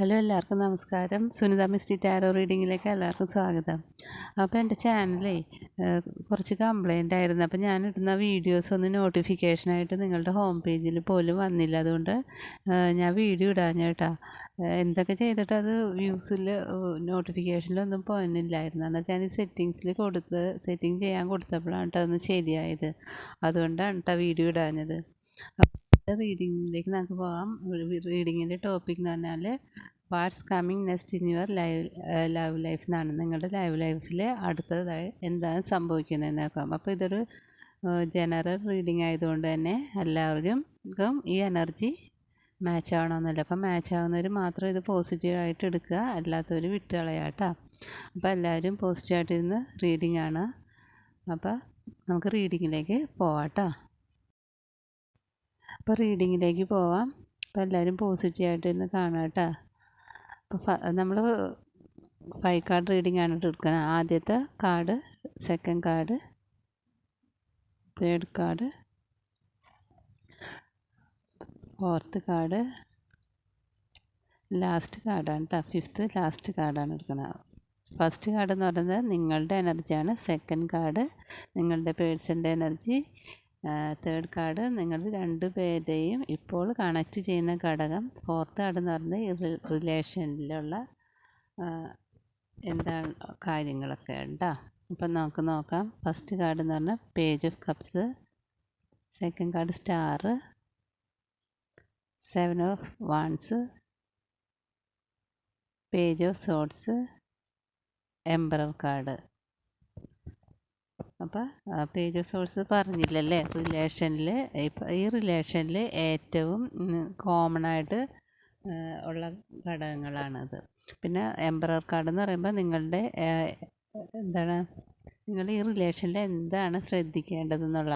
Hello എല്ലാവർക്കും നമസ്കാരം. Sunitha misty tarot റീഡിങ്ങിലേക്ക് എല്ലാവർക്കും സ്വാഗതം. അപ്പോൾ എന്റെ ചാനലേ കുറച്ച് കംപ്ലൈന്റ് ആയിരുന്നു. അപ്പോൾ ഞാൻ ഇടുന്ന വീഡിയോസ് ഒന്ന് നോട്ടിഫിക്കേഷനായിട്ട് നിങ്ങളുടെ ഹോം പേജിൽ പോലും വന്നില്ല. അതുകൊണ്ട് ഞാൻ വീഡിയോ ഇടാൻ കേട്ടോ. എന്തൊക്കെ ചെയ്തിട്ട് അത് വ്യൂസിൽ നോട്ടിഫിക്കേഷനിലൊന്നും പോയിന്നില്ലായിരുന്നു. എന്നിട്ട് ഞാൻ ഈ സെറ്റിങ്സിൽ കൊടുത്ത് സെറ്റിംഗ് ചെയ്യാൻ കൊടുത്തപ്പോഴാണ് കേട്ടോ അതൊന്ന് ശരിയായത്. അതുകൊണ്ടാണ് കേട്ടോ വീഡിയോ ഇടാഞ്ഞത്. റീഡിങ്ങിലേക്ക് നമുക്ക് പോകാം. റീഡിങ്ങിന്റെ ടോപ്പിക് എന്ന് പറഞ്ഞാൽ what's coming next in your live live life എന്നാണ്. നിങ്ങളുടെ ലൈവ് ലൈഫിൽ അടുത്തതായി എന്താണ് സംഭവിക്കുന്നത് നോക്കാം. അപ്പോൾ ഇതൊരു ജനറൽ റീഡിംഗ് ആയതുകൊണ്ട് തന്നെ എല്ലാവർക്കും ഈ എനർജി മാച്ച് ആവണമെന്നില്ല അപ്പം മാച്ച് ആവുന്നവർ മാത്രം ഇത് പോസിറ്റീവായിട്ട് എടുക്കുക. അല്ലാത്തവർ വിട്ടുകളയാട്ടോ അപ്പോൾ എല്ലാവരും പോസിറ്റീവായിട്ടിരുന്ന് റീഡിംഗ് ആണ്. അപ്പോൾ നമുക്ക് റീഡിങ്ങിലേക്ക് പോവാം കേട്ടോ അപ്പോൾ റീഡിങ്ങിലേക്ക് പോവാം. അപ്പോൾ എല്ലാവരും പോസിറ്റീവായിട്ട് ഇരുന്ന് കാണാം കേട്ടോ അപ്പോൾ നമ്മൾ ഫൈവ് കാർഡ് റീഡിംഗ് ആണ് എടുക്കുന്നത്. ആദ്യത്തെ card second card third card fourth card last കാർഡാണ് കേട്ടോ ഫിഫ്ത്ത് ലാസ്റ്റ് കാർഡാണ് എടുക്കുന്നത്. ഫസ്റ്റ് കാർഡ് എന്ന് പറയുന്നത് നിങ്ങളുടെ എനർജിയാണ്. സെക്കൻഡ് കാർഡ് നിങ്ങളുടെ പേഴ്സന്റെ എനർജി. തേർഡ് കാർഡ് നിങ്ങൾ രണ്ട് പേരെയും ഇപ്പോൾ കണക്റ്റ് ചെയ്യുന്ന ഘടകം ഫോർത്ത് കാർഡ് എന്ന് പറയുന്നത് റിലേഷനിലുള്ള എന്താണ് കാര്യങ്ങളൊക്കെ ഉണ്ടോ? അപ്പം നമുക്ക് നോക്കാം. ഫസ്റ്റ് കാർഡ് എന്ന് പറഞ്ഞാൽ page of cups second card star seven of wands page of swords emperor card അപ്പോൾ പേജ് ഓഫ് സോഴ്സ് പറഞ്ഞില്ലല്ലേ? റിലേഷനിൽ ഇപ്പം ഈ റിലേഷനിൽ ഏറ്റവും കോമൺ ആയിട്ട് ഉള്ള ഘടകങ്ങളാണത്. പിന്നെ എംബ്രർ കാർഡ് എന്ന് പറയുമ്പോൾ നിങ്ങളുടെ എന്താണ്? നിങ്ങൾ ഈ റിലേഷനിൽ എന്താണ് ശ്രദ്ധിക്കേണ്ടതെന്നുള്ള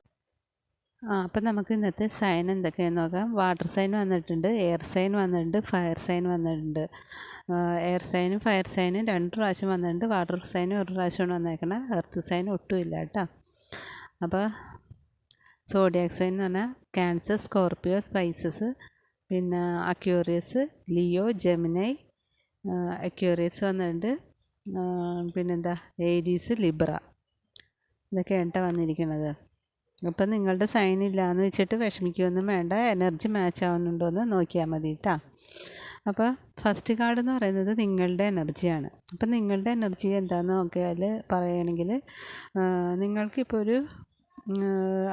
ആ അപ്പം നമുക്ക് ഇന്നത്തെ സൈൻ എന്തൊക്കെയാണെന്ന് നോക്കാം. വാട്ടർ സൈൻ വന്നിട്ടുണ്ട് എയർ സൈൻ വന്നിട്ടുണ്ട് ഫയർ സൈൻ വന്നിട്ടുണ്ട്. എയർ സൈനും ഫയർ സൈനും രണ്ട് പ്രാവശ്യം വന്നിട്ടുണ്ട്. വാട്ടർ സൈനും ഒരു പ്രാവശ്യമാണ് വന്നേക്കണം. എർത്ത് സൈൻ ഒട്ടും ഇല്ല കേട്ടോ. അപ്പോൾ സോഡിയാക് സൈൻ എന്ന് പറഞ്ഞാൽ ക്യാൻസർ സ്കോർപ്പിയോ സ്പൈസസ് പിന്നെ അക്യൂറിയസ് ലിയോ ജെമിനൈ അക്യൂറിയസ് വന്നിട്ടുണ്ട്. പിന്നെന്താ? ഏരീസ് ലിബ്ര ഇതൊക്കെയാണ് കേട്ടോ വന്നിരിക്കുന്നത് അപ്പം നിങ്ങളുടെ സൈൻ ഇല്ലയെന്ന് വെച്ചിട്ട് വിഷമിക്കുകയൊന്നും വേണ്ട. എനർജി മാച്ച് ആവുന്നുണ്ടോ എന്ന് നോക്കിയാൽ മതി കേട്ടോ അപ്പോൾ ഫസ്റ്റ് കാർഡ് എന്ന് പറയുന്നത് നിങ്ങളുടെ എനർജിയാണ് അപ്പം നിങ്ങളുടെ എനർജി എന്താണെന്ന് നോക്കിയാൽ പറയുകയാണെങ്കിൽ നിങ്ങൾക്കിപ്പോൾ ഒരു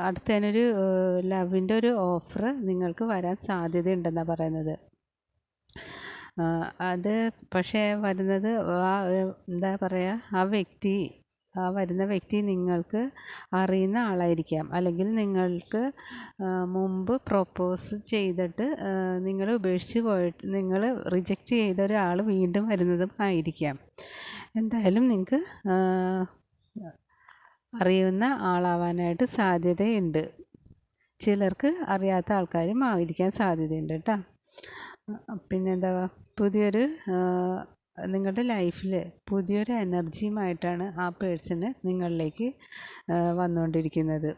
അടുത്തതിനൊരു ലവിന്റെ ഒരു ഓഫർ നിങ്ങൾക്ക് വരാൻ സാധ്യതയുണ്ടെന്നാണ് പറയുന്നത്. അത് പക്ഷേ വരുന്നത് എന്താ പറയുക ആ വ്യക്തി ആ വരുന്ന വ്യക്തി നിങ്ങൾക്ക് അറിയുന്ന ആളായിരിക്കാം. അല്ലെങ്കിൽ നിങ്ങൾക്ക് മുമ്പ് പ്രൊപ്പോസ് ചെയ്തിട്ട് നിങ്ങൾ ഉപേക്ഷിച്ച് പോയിട്ട് നിങ്ങൾ റിജക്റ്റ് ചെയ്ത ഒരാൾ വീണ്ടും വരുന്നതും ആയിരിക്കാം. എന്തായാലും നിങ്ങൾക്ക് അറിയുന്ന ആളാവാനായിട്ട് സാധ്യതയുണ്ട്. ചിലർക്ക് അറിയാത്ത ആൾക്കാരും ആയിരിക്കാൻ സാധ്യതയുണ്ട് കേട്ടോ പിന്നെന്താ? പുതിയൊരു നിങ്ങളുടെ ലൈഫിൽ പുതിയൊരു എനർജിയുമായിട്ടാണ് ആ പേഴ്സണ് നിങ്ങളിലേക്ക് വന്നുകൊണ്ടിരിക്കുന്നത്.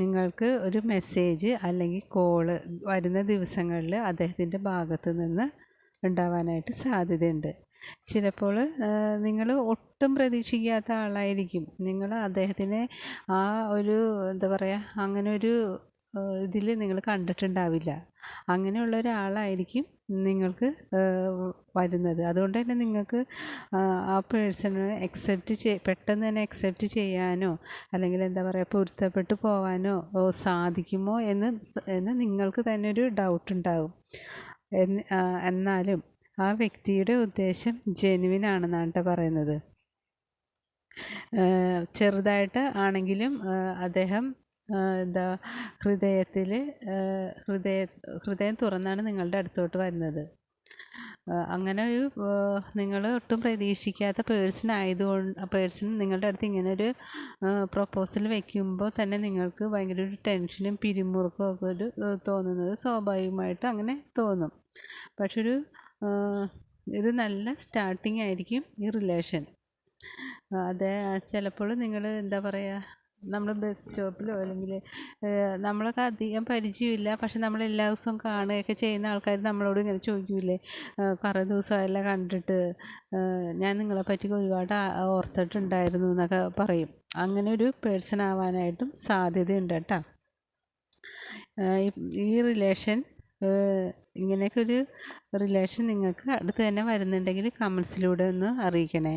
നിങ്ങൾക്ക് ഒരു മെസ്സേജ് അല്ലെങ്കിൽ കോൾ വരുന്ന ദിവസങ്ങളിൽ അദ്ദേഹത്തിന്റെ ഭാഗത്ത് നിന്ന് ഉണ്ടാവാനായിട്ട് സാധ്യതയുണ്ട്. ചിലപ്പോൾ നിങ്ങൾ ഒട്ടും പ്രതീക്ഷിക്കാത്ത ആളായിരിക്കും. നിങ്ങൾ അദ്ദേഹത്തിനെ ആ ഒരു എന്താ പറയുക അങ്ങനെ ഒരു ഇതിൽ നിങ്ങൾ കണ്ടിട്ടുണ്ടാവില്ല. അങ്ങനെയുള്ള ഒരാളായിരിക്കും നിങ്ങൾക്ക് വരുന്നത്. അതുകൊണ്ട് തന്നെ നിങ്ങൾക്ക് ആ പേഴ്സണെ അക്സെപ്റ്റ് ചെയ് പെട്ടെന്ന് തന്നെ അക്സെപ്റ്റ് ചെയ്യാനോ അല്ലെങ്കിൽ എന്താ പറയുക പൊരുത്തപ്പെട്ട് പോകാനോ സാധിക്കുമോ എന്ന് എന്ന് നിങ്ങൾക്ക് തന്നെ ഒരു ഡൗട്ട് ഉണ്ടാവും. എന്നാലും ആ വ്യക്തിയുടെ ഉദ്ദേശം ജെനുവിൻ ആണെന്നാണ് പറയുന്നത്. ചെറുതായിട്ട് ആണെങ്കിലും അദ്ദേഹം എന്താ ഹൃദയത്തിൽ ഹൃദയ ഹൃദയം തുറന്നാണ് നിങ്ങളുടെ അടുത്തോട്ട് വരുന്നത്. അങ്ങനെ ഒരു നിങ്ങൾ ഒട്ടും പ്രതീക്ഷിക്കാത്ത പേഴ്സൺ ആയതുകൊണ്ട് പേഴ്സൺ നിങ്ങളുടെ അടുത്ത് ഇങ്ങനെ ഒരു പ്രൊപ്പോസൽ വെക്കുമ്പോൾ തന്നെ നിങ്ങൾക്ക് ഭയങ്കര ഒരു ടെൻഷനും പിരിമുറുക്കും ഒക്കെ ഒരു തോന്നുന്നത് സ്വാഭാവികമായിട്ടും അങ്ങനെ തോന്നും. പക്ഷെ ഒരു ഒരു നല്ല സ്റ്റാർട്ടിങ് ആയിരിക്കും ഈ റിലേഷൻ അതെ ചിലപ്പോൾ നിങ്ങൾ എന്താ പറയുക നമ്മൾ ബസ് സ്റ്റോപ്പിലോ അല്ലെങ്കിൽ നമ്മളൊക്കെ അധികം പരിചയമില്ല. പക്ഷെ നമ്മൾ എല്ലാ ദിവസവും കാണുകയൊക്കെ ചെയ്യുന്ന ആൾക്കാർ നമ്മളോട് ഇങ്ങനെ ചോദിക്കൂലേ കുറേ ദിവസമായല്ലോ കണ്ടിട്ട്. ഞാൻ നിങ്ങളെപ്പറ്റി ഒരുപാട് ഓർത്തിട്ടുണ്ടായിരുന്നു എന്നൊക്കെ പറയും. അങ്ങനെ ഒരു പേഴ്സൺ ആവാനായിട്ടും സാധ്യതയുണ്ട് കേട്ടോ. ഈ റിലേഷൻ ഇങ്ങനെയൊക്കെ ഒരു റിലേഷൻ നിങ്ങൾക്ക് അടുത്ത് തന്നെ വരുന്നുണ്ടെങ്കിൽ കമൻസിലൂടെ ഒന്ന് അറിയിക്കണേ.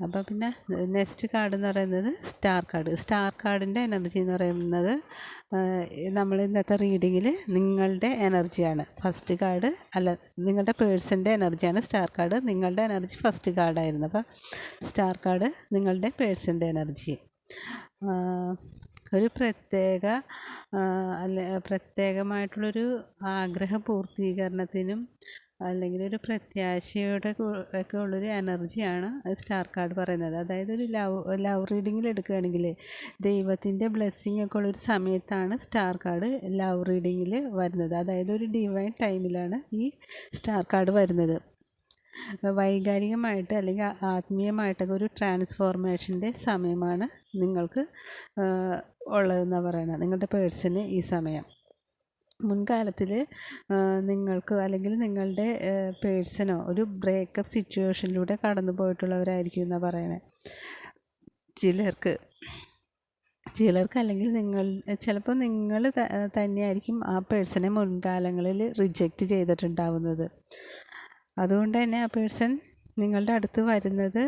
അപ്പോൾ പിന്നെ നെക്സ്റ്റ് കാർഡ് എന്ന് പറയുന്നത് സ്റ്റാർ കാർഡ്. സ്റ്റാർ കാർഡിന്റെ എനർജി എന്ന് പറയുന്നത് നമ്മൾ ഇന്നത്തെ റീഡിങ്ങിൽ നിങ്ങളുടെ എനർജിയാണ്. ഫസ്റ്റ് കാർഡ് അല്ല നിങ്ങളുടെ പേഴ്സന്റെ എനർജിയാണ് സ്റ്റാർ കാർഡ്. നിങ്ങളുടെ എനർജി ഫസ്റ്റ് കാർഡായിരുന്നു. അപ്പോൾ സ്റ്റാർ കാർഡ് നിങ്ങളുടെ പേഴ്സന്റെ എനർജി. ഒരു പ്രത്യേക അല്ല പ്രത്യേകമായിട്ടുള്ളൊരു ആഗ്രഹ പൂർത്തീകരണത്തിനും അല്ലെങ്കിൽ ഒരു പ്രത്യാശയുടെ ഒക്കെ ഉള്ളൊരു എനർജിയാണ് സ്റ്റാർ കാർഡ് പറയുന്നത്. അതായത് ഒരു ലവ് ലവ് റീഡിങ്ങിൽ എടുക്കുകയാണെങ്കിൽ ദൈവത്തിന്റെ ബ്ലെസ്സിങ് ഒക്കെ ഉള്ളൊരു സമയത്താണ് സ്റ്റാർ കാർഡ് ലവ് റീഡിങ്ങിൽ വരുന്നത്. അതായത് ഒരു ഡിവൈൻ ടൈമിലാണ് ഈ സ്റ്റാർ കാർഡ് വരുന്നത്. വൈകാരികമായിട്ട് അല്ലെങ്കിൽ ആത്മീയമായിട്ടൊക്കെ ഒരു ട്രാൻസ്ഫോർമേഷന്റെ സമയമാണ് നിങ്ങൾക്ക് ഉള്ളതെന്ന് പറയുന്നത്. നിങ്ങളുടെ പേഴ്സന് ഈ സമയം. മുൻകാലത്തിൽ നിങ്ങൾക്ക് അല്ലെങ്കിൽ നിങ്ങളുടെ പേഴ്സണോ ഒരു ബ്രേക്കപ്പ് സിറ്റുവേഷനിലൂടെ കടന്നു പോയിട്ടുള്ളവരായിരിക്കും എന്നാണ് പറയണത് ചിലർക്ക് ചിലർക്ക് അല്ലെങ്കിൽ നിങ്ങൾ ചിലപ്പോൾ നിങ്ങൾ തന്നെയായിരിക്കും ആ പേഴ്സണെ മുൻകാലങ്ങളിൽ റിജക്റ്റ് ചെയ്തിട്ടുണ്ടാവുന്നത്. അതുകൊണ്ട് തന്നെ ആ പേഴ്സൺ നിങ്ങളുടെ അടുത്ത് വരുന്നത്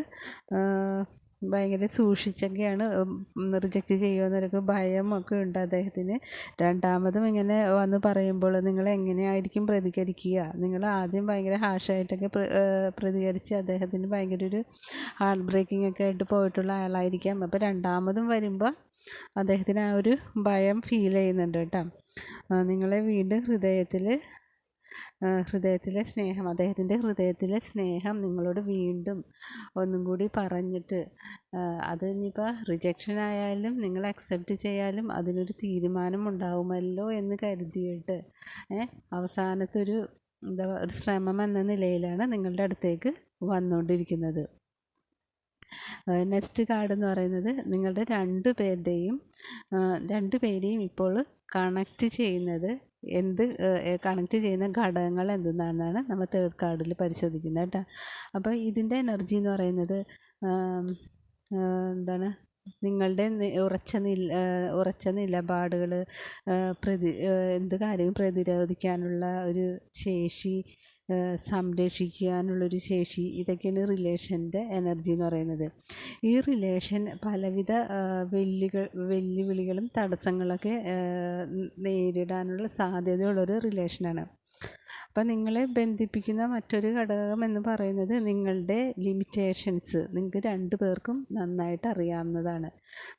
ഭയങ്കര സൂക്ഷിച്ചൊക്കെയാണ് റിജക്റ്റ് ചെയ്യുമെന്നൊരു ഒക്കെ ഉണ്ട് അദ്ദേഹത്തിന്. രണ്ടാമതും ഇങ്ങനെ വന്ന് പറയുമ്പോൾ നിങ്ങൾ എങ്ങനെയായിരിക്കും പ്രതികരിക്കുക? നിങ്ങൾ ആദ്യം ഭയങ്കര ഹാഷായിട്ടൊക്കെ പ്രതികരിച്ച് അദ്ദേഹത്തിന് ഭയങ്കര ഒരു ഹാർട്ട് ബ്രേക്കിംഗ് ഒക്കെ ആയിട്ട് പോയിട്ടുള്ള ആളായിരിക്കാം. അപ്പോൾ രണ്ടാമതും വരുമ്പോൾ അദ്ദേഹത്തിന് ആ ഒരു ഭയം ഫീൽ ചെയ്യുന്നുണ്ട് കേട്ടോ. നിങ്ങളെ വീണ്ടും ഹൃദയത്തിൽ ഹൃദയത്തിലെ സ്നേഹം അദ്ദേഹത്തിന്റെ ഹൃദയത്തിലെ സ്നേഹം നിങ്ങളോട് വീണ്ടും ഒന്നും കൂടി പറഞ്ഞിട്ട് അത് ഇനിയിപ്പോൾ റിജക്ഷൻ ആയാലും നിങ്ങൾ അക്സെപ്റ്റ് ചെയ്യാലും അതിനൊരു തീരുമാനം ഉണ്ടാവുമല്ലോ എന്ന് കരുതിയിട്ട് അവസാനത്തെ ഒരു എന്താ ഒരു ശ്രമം എന്ന നിലയിലാണ് നിങ്ങളുടെ അടുത്തേക്ക് വന്നുകൊണ്ടിരിക്കുന്നത് നെക്സ്റ്റ് കാർഡ് എന്ന് പറയുന്നത് നിങ്ങളുടെ രണ്ട് പേരുടെയും രണ്ട് പേരെയും ഇപ്പോൾ കണക്റ്റ് ചെയ്യുന്നത് എന്ത് കണക്ട് ചെയ്യുന്ന ഘടകങ്ങൾ എന്തെന്നാണെന്നാണ് നമ്മൾ തേർഡ് കാർഡിൽ പരിശോധിക്കുന്നത് കേട്ടോ. അപ്പോൾ ഇതിന്റെ എനർജി എന്ന് പറയുന്നത് എന്താണ്? നിങ്ങളുടെ ഉറച്ച നില ഉറച്ച നിലപാടുകൾ പ്രതി എന്ത് കാര്യവും പ്രതിരോധിക്കാനുള്ള ഒരു ശേഷി സംരക്ഷിക്കാനുള്ളൊരു ശേഷി ഇതൊക്കെയാണ് റിലേഷന്റെ എനർജി എന്ന് പറയുന്നത്. ഈ റിലേഷൻ പലവിധ വെല്ലുകൾ വെല്ലുവിളികളും തടസ്സങ്ങളൊക്കെ നേരിടാനുള്ള സാധ്യതയുള്ളൊരു റിലേഷനാണ്. അപ്പം നിങ്ങളെ ബന്ധിപ്പിക്കുന്ന മറ്റൊരു ഘടകം എന്ന് പറയുന്നത് നിങ്ങളുടെ ലിമിറ്റേഷൻസ് നിങ്ങൾക്ക് രണ്ടു പേർക്കും നന്നായിട്ട് അറിയാവുന്നതാണ്.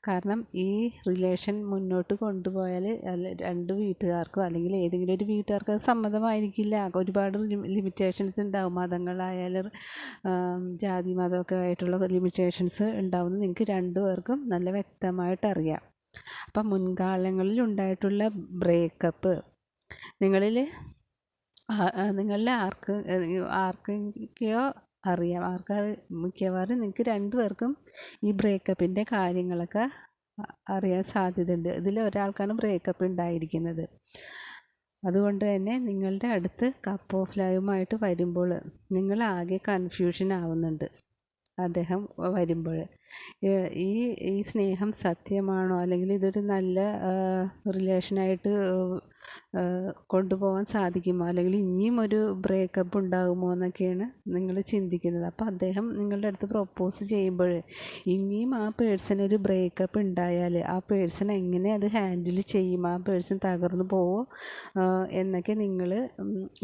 കാരണം ഈ റിലേഷൻ മുന്നോട്ട് കൊണ്ടുപോയാൽ രണ്ട് വീട്ടുകാർക്കോ അല്ലെങ്കിൽ ഏതെങ്കിലും ഒരു വീട്ടുകാർക്ക് സമ്മതമായിരിക്കില്ല. ഒരുപാട് ലിമിറ്റേഷൻസ് ഉണ്ടാവും. മതങ്ങളായാലും ജാതി മതമൊക്കെ ആയിട്ടുള്ള ലിമിറ്റേഷൻസ് ഉണ്ടാവും. നിങ്ങൾക്ക് രണ്ടു പേർക്കും നല്ല വ്യക്തമായിട്ട് അറിയാം. അപ്പം മുൻകാലങ്ങളിൽ ഉണ്ടായിട്ടുള്ള ബ്രേക്കപ്പ് നിങ്ങളിൽ നിങ്ങളിൽ ആർക്ക് ആർക്കൊക്കെയോ അറിയാം. ആർക്കാ മിക്കവാറും നിങ്ങൾക്ക് രണ്ടു പേർക്കും ഈ ബ്രേക്കപ്പിന്റെ കാര്യങ്ങളൊക്കെ അറിയാൻ സാധ്യതയുണ്ട്. ഇതിൽ ഒരാൾക്കാണ് ബ്രേക്കപ്പ് ഉണ്ടായിരിക്കുന്നത്. അതുകൊണ്ട് തന്നെ നിങ്ങളുടെ അടുത്ത് കപ്പ് ഓഫ് ലൈവുമായിട്ട് വരുമ്പോൾ നിങ്ങൾ ആകെ കൺഫ്യൂഷൻ ആവുന്നുണ്ട് അദ്ദേഹം വരുമ്പോൾ. ഈ ഈ സ്നേഹം സത്യമാണോ? അല്ലെങ്കിൽ ഇതൊരു നല്ല റിലേഷനായിട്ട് കൊണ്ടുപോകാൻ സാധിക്കുമോ? അല്ലെങ്കിൽ ഇനിയും ഒരു ബ്രേക്കപ്പ് ഉണ്ടാകുമോ എന്നൊക്കെയാണ് നിങ്ങൾ ചിന്തിക്കുന്നത്. അപ്പോൾ അദ്ദേഹം നിങ്ങളുടെ അടുത്ത് പ്രൊപ്പോസ് ചെയ്യുമ്പോൾ ഇനിയും ആ പേഴ്സൺ ഒരു ബ്രേക്കപ്പ് ഉണ്ടായാൽ ആ പേഴ്സൺ എങ്ങനെ അത് ഹാൻഡിൽ ചെയ്യും? ആ പേഴ്സൺ തകർന്നു പോവോ? എന്നൊക്കെ നിങ്ങൾ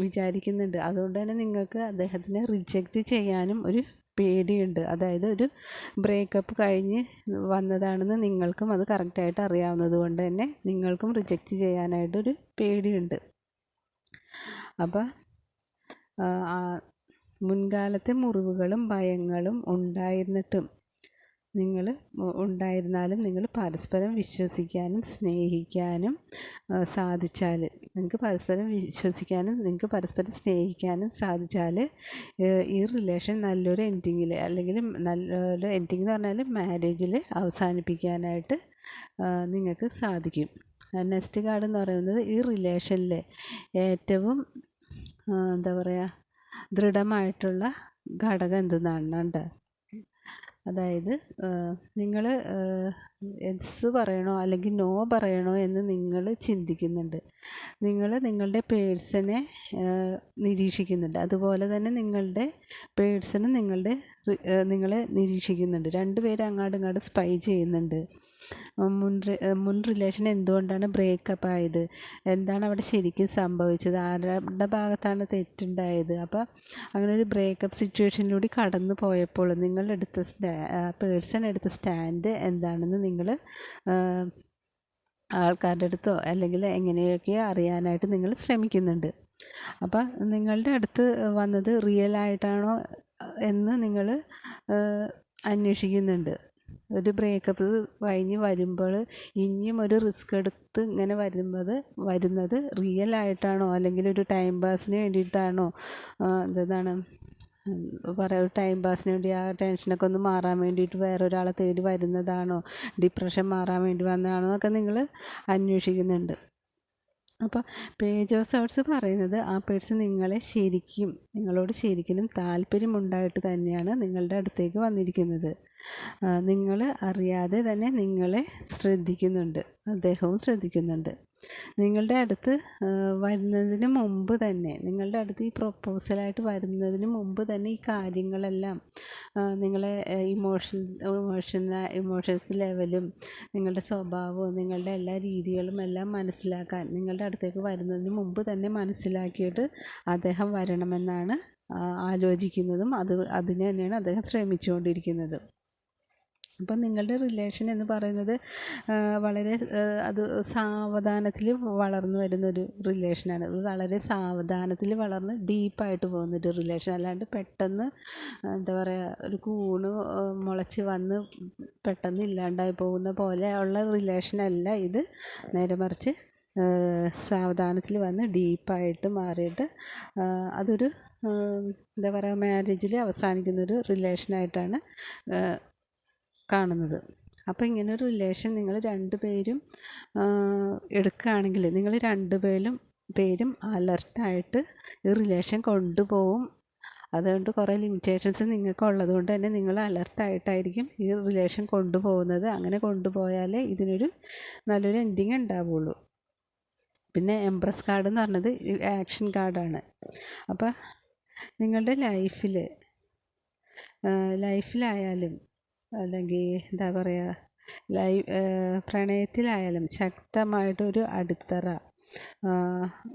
വിചാരിക്കുന്നുണ്ട്. അതുകൊണ്ട് തന്നെ നിങ്ങൾക്ക് അദ്ദേഹത്തിനെ റിജക്റ്റ് ചെയ്യാനും ഒരു പേടിയുണ്ട്. അതായത് ഒരു ബ്രേക്കപ്പ് കഴിഞ്ഞ് വന്നതാണെന്ന് നിങ്ങൾക്കും അത് കറക്റ്റായിട്ട് അറിയാവുന്നത് കൊണ്ട് തന്നെ നിങ്ങൾക്കും റിജക്റ്റ് ചെയ്യാനായിട്ടൊരു പേടിയുണ്ട്. അപ്പം മുൻകാലത്തെ മുറിവുകളും ഭയങ്ങളും ഉണ്ടായിരുന്നിട്ടും നിങ്ങൾ ഉണ്ടായിരുന്നാലും നിങ്ങൾ പരസ്പരം വിശ്വസിക്കാനും സ്നേഹിക്കാനും സാധിച്ചാൽ നിങ്ങൾക്ക് പരസ്പരം വിശ്വസിക്കാനും നിങ്ങൾക്ക് പരസ്പരം സ്നേഹിക്കാനും സാധിച്ചാൽ ഈ റിലേഷൻ നല്ലൊരു എൻഡിങ്ങിൽ അല്ലെങ്കിൽ നല്ലൊരു എൻഡിങ് എന്ന് പറഞ്ഞാൽ മാരേജിൽ അവസാനിപ്പിക്കാനായിട്ട് നിങ്ങൾക്ക് സാധിക്കും. നെക്സ്റ്റ് കാർഡ് എന്ന് പറയുന്നത് ഈ റിലേഷനിൽ ഏറ്റവും എന്താ പറയുക ദൃഢമായിട്ടുള്ള ഘടകം എന്തെന്നാണ് അതായത് നിങ്ങൾ എസ് പറയണോ അല്ലെങ്കിൽ നോ പറയണോ എന്ന് നിങ്ങൾ ചിന്തിക്കുന്നുണ്ട്. നിങ്ങൾ നിങ്ങളുടെ പേഴ്സനെ നിരീക്ഷിക്കുന്നുണ്ട്. അതുപോലെ തന്നെ നിങ്ങളുടെ പേഴ്സണും നിങ്ങളുടെ നിങ്ങളെ നിരീക്ഷിക്കുന്നുണ്ട്. രണ്ട് പേരും അങ്ങോട്ടും ഇങ്ങോട്ടും സ്പൈ ചെയ്യുന്നുണ്ട്. മുൻ മുൻ റിലേഷൻ എന്തുകൊണ്ടാണ് ബ്രേക്കപ്പ് ആയത്? എന്താണ് അവിടെ ശരിക്കും സംഭവിച്ചത്? ആരുടെ ഭാഗത്താണ് തെറ്റുണ്ടായത്? അപ്പോൾ അങ്ങനെ ഒരു ബ്രേക്കപ്പ് സിറ്റുവേഷനിലൂടെ കടന്നു പോയപ്പോൾ നിങ്ങൾ എടുത്ത സ്റ്റാ പേഴ്സൺ എടുത്ത സ്റ്റാൻഡ് എന്താണെന്ന് നിങ്ങൾ ആൾക്കാരുടെ അടുത്തോ അല്ലെങ്കിൽ എങ്ങനെയൊക്കെയോ അറിയാനായിട്ട് നിങ്ങൾ ശ്രമിക്കുന്നുണ്ട്. അപ്പം നിങ്ങളുടെ അടുത്ത് വന്നത് റിയൽ ആയിട്ടാണോ എന്ന് നിങ്ങൾ അന്വേഷിക്കുന്നുണ്ട്. ഒരു ബ്രേക്കപ്പ് കഴിഞ്ഞ് വരുമ്പോൾ ഇനിയും ഒരു റിസ്ക് എടുത്ത് ഇങ്ങനെ വരുന്നത് വരുന്നത് റിയൽ ആയിട്ടാണോ അല്ലെങ്കിൽ ഒരു ടൈം പാസിന് വേണ്ടിയിട്ടാണോ? എന്താണ്? ഒരു ടൈം പാസിന് വേണ്ടി ആ ടെൻഷനൊക്കെ ഒന്ന് മാറാൻ വേണ്ടിയിട്ട് വേറെ ഒരാളെ തേടി വരുന്നതാണോ? ഡിപ്രഷൻ മാറാൻ വേണ്ടി വന്നതാണോ എന്നൊക്കെ നിങ്ങൾ അന്വേഷിക്കുന്നുണ്ട്. അപ്പോൾ പേജ് ഓഫ് സോട്ട്സ് പറയുന്നത് ആ പേഴ്സൺ നിങ്ങളെ ശരിക്കും നിങ്ങളോട് ശരിക്കും താല്പര്യമുണ്ടായിട്ട് തന്നെയാണ് നിങ്ങളുടെ അടുത്തേക്ക് വന്നിരിക്കുന്നത്. നിങ്ങൾ അറിയാതെ തന്നെ നിങ്ങളെ ശ്രദ്ധിക്കുന്നുണ്ട്. അദ്ദേഹവും ശ്രദ്ധിക്കുന്നുണ്ട്. നിങ്ങളുടെ അടുത്ത് വരുന്നതിന് മുമ്പ് തന്നെ നിങ്ങളുടെ അടുത്ത് ഈ പ്രൊപ്പോസലായിട്ട് വരുന്നതിന് മുമ്പ് തന്നെ ഈ കാര്യങ്ങളെല്ലാം നിങ്ങളെ ഇമോഷൻ ഇമോഷൻ ഇമോഷൻസ് ലെവലും നിങ്ങളുടെ സ്വഭാവവും നിങ്ങളുടെ എല്ലാ രീതികളും എല്ലാം മനസ്സിലാക്കാൻ നിങ്ങളുടെ അടുത്തേക്ക് വരുന്നതിന് മുമ്പ് തന്നെ മനസ്സിലാക്കിയിട്ട് അദ്ദേഹം വരണമെന്നാണ് ആലോചിക്കുന്നതും അത് അതിന് തന്നെയാണ് അദ്ദേഹം ശ്രമിച്ചുകൊണ്ടിരിക്കുന്നത്. അപ്പം നിങ്ങളുടെ റിലേഷൻ എന്ന് പറയുന്നത് വളരെ അത് സാവധാനത്തിൽ വളർന്നു വരുന്നൊരു റിലേഷനാണ് വളരെ സാവധാനത്തിൽ വളർന്ന് ഡീപ്പായിട്ട് പോകുന്നൊരു റിലേഷൻ അല്ലാണ്ട് പെട്ടെന്ന് എന്താ പറയുക ഒരു കൂണ് മുളച്ച് വന്ന് പെട്ടെന്ന് ഇല്ലാണ്ടായി പോകുന്ന പോലെ ഉള്ള റിലേഷനല്ല ഇത്. നേരെ മറിച്ച് സാവധാനത്തിൽ വന്ന് ഡീപ്പായിട്ട് മാറിയിട്ട് അതൊരു എന്താ പറയുക മാരേജിൽ അവസാനിക്കുന്നൊരു റിലേഷനായിട്ടാണ് കാണുന്നത്. അപ്പോൾ ഇങ്ങനൊരു റിലേഷൻ നിങ്ങൾ രണ്ട് പേരും എടുക്കുകയാണെങ്കിൽ നിങ്ങൾ രണ്ട് പേരും പേരും അലർട്ടായിട്ട് ഈ റിലേഷൻ കൊണ്ടുപോകും അതുകൊണ്ട് കുറേ ലിമിറ്റേഷൻസ് നിങ്ങൾക്ക് ഉള്ളത് കൊണ്ട് തന്നെ നിങ്ങൾ അലർട്ടായിട്ടായിരിക്കും ഈ റിലേഷൻ കൊണ്ടുപോകുന്നത്. അങ്ങനെ കൊണ്ടുപോയാലേ ഇതിനൊരു നല്ലൊരു എൻഡിങ് ഉണ്ടാവുള്ളൂ. പിന്നെ എംപ്രസ് കാർഡ് എന്ന് പറഞ്ഞത് ആക്ഷൻ കാർഡാണ് അപ്പോൾ നിങ്ങളുടെ ലൈഫിൽ ലൈഫിലായാലും അല്ലെങ്കിൽ എന്താ പറയുക ലൈ പ്രണയത്തിലായാലും ശക്തമായിട്ടൊരു അടിത്തറ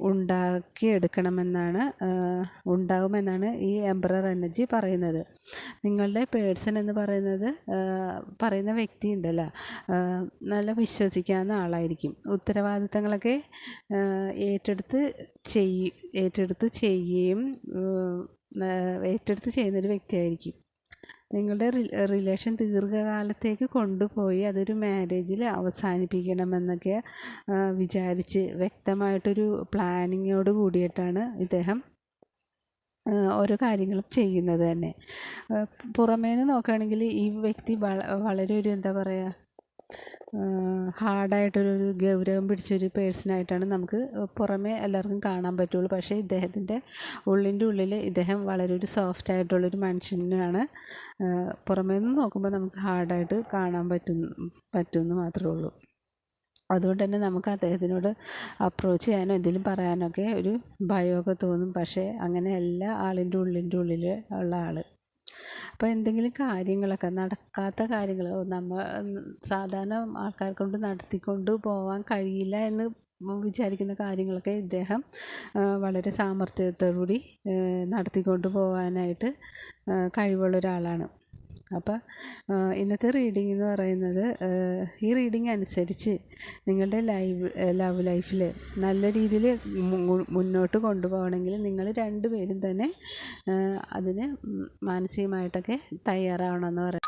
ഉണ്ടാക്കിയെടുക്കണമെന്നാണ് ഉണ്ടാകുമെന്നാണ് ഈ എംബ്രർ എനർജി പറയുന്നത്. നിങ്ങളുടെ പേഴ്സൺ എന്ന് പറയുന്നത് പറയുന്ന വ്യക്തി ഉണ്ടല്ലോ നല്ല വിശ്വസിക്കാവുന്ന ആളായിരിക്കും. ഉത്തരവാദിത്തങ്ങളൊക്കെ ഏറ്റെടുത്ത് ചെയ് ഏറ്റെടുത്ത് ചെയ്യുകയും ഏറ്റെടുത്ത് ചെയ്യുന്നൊരു വ്യക്തിയായിരിക്കും. നിങ്ങളുടെ റിലേഷൻ ദീർഘകാലത്തേക്ക് കൊണ്ടുപോയി അതൊരു മാരേജിൽ അവസാനിപ്പിക്കണമെന്നൊക്കെ വിചാരിച്ച് വ്യക്തമായിട്ടൊരു പ്ലാനിങ്ങോട് കൂടിയിട്ടാണ് ഇദ്ദേഹം ഓരോ കാര്യങ്ങളും ചെയ്യുന്നത് തന്നെ. പുറമേ നിന്ന് നോക്കുകയാണെങ്കിൽ ഈ വ്യക്തി വളരെ ഒരു എന്താ പറയുക ഹാർഡായിട്ടൊരു ഗൗരവം പിടിച്ചൊരു പേഴ്സണായിട്ടാണ് നമുക്ക് പുറമേ എല്ലാവർക്കും കാണാൻ പറ്റുള്ളൂ. പക്ഷേ ഇദ്ദേഹത്തിന്റെ ഉള്ളിന്റെ ഉള്ളിൽ ഇദ്ദേഹം വളരെ ഒരു സോഫ്റ്റ് ആയിട്ടുള്ളൊരു മനുഷ്യനാണ് പുറമേ നിന്ന് നോക്കുമ്പോൾ നമുക്ക് ഹാർഡായിട്ട് കാണാൻ പറ്റുന്നു പറ്റുമെന്ന് മാത്രമേ ഉള്ളൂ. അതുകൊണ്ട് തന്നെ നമുക്ക് അദ്ദേഹത്തിനോട് അപ്രോച്ച് ചെയ്യാനോ എന്തെങ്കിലും പറയാനൊക്കെ ഒരു ഭയമൊക്കെ തോന്നും. പക്ഷേ അങ്ങനെയല്ല ആളിന്റെ ഉള്ളിന്റെ ഉള്ളിൽ ഉള്ള ആൾ അപ്പോൾ എന്തെങ്കിലും കാര്യങ്ങളൊക്കെ നടക്കാത്ത കാര്യങ്ങൾ നമ്മൾ സാധാരണ ആൾക്കാരെ കൊണ്ട് നടത്തിക്കൊണ്ട് പോവാൻ കഴിയില്ല എന്ന് വിചാരിക്കുന്ന കാര്യങ്ങളൊക്കെ ഇദ്ദേഹം വളരെ സാമർഥ്യത്തോടുകൂടി നടത്തിക്കൊണ്ട് പോകാനായിട്ട് കഴിവുള്ള ഒരാളാണ്. അപ്പോൾ ഇന്നത്തെ റീഡിംഗ് എന്ന് പറയുന്നത് ഈ റീഡിംഗ് അനുസരിച്ച് നിങ്ങളുടെ ലൈവ് ലവ് ലൈഫിൽ നല്ല രീതിയിൽ മുന്നോട്ട് കൊണ്ടുപോകണമെങ്കിൽ നിങ്ങൾ രണ്ടുപേരും തന്നെ അതിന് മാനസികമായിട്ടൊക്കെ തയ്യാറാവണമെന്ന് പറയുന്നത്